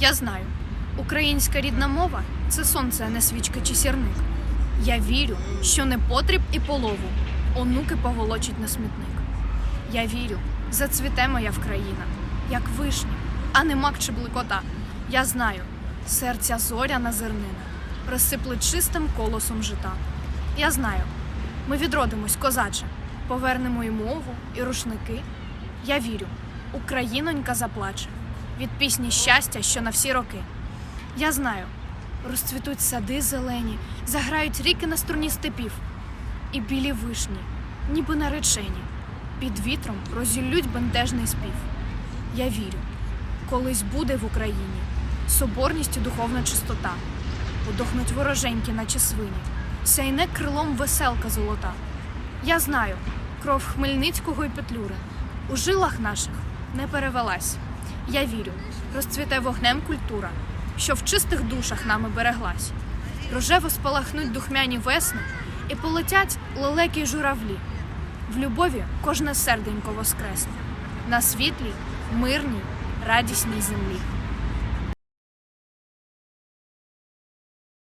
Я знаю, українська рідна мова це сонце, а не свічка чи сірник. Я вірю, що не потріб і полову онуки поволочить на смітник. Я вірю, зацвіте моя вкраїна, як вишня, а не мак чи бликота. Я знаю, серця зоряна зернина розсипле чистим колосом жита. Я знаю, ми відродимось, козаче, повернемо і мову, і рушники. Я вірю, Українонька заплаче від пісні щастя, що на всі роки. Я знаю, розцвітуть сади зелені, заграють ріки на струні степів, і білі вишні, ніби наречені, під вітром розіллють бентежний спів. Я вірю, колись буде в Україні соборність і духовна чистота, подохнуть вороженьки, наче свині, сяйне крилом веселка золота. Я знаю, кров Хмельницького і Петлюри у жилах наших не перевелась. Я вірю, розцвіте вогнем культура, що в чистих душах нами береглась. Рожево спалахнуть духмяні весни і полетять лелекі журавлі. В любові кожне серденько воскресне, на світлій, мирній, радісній землі.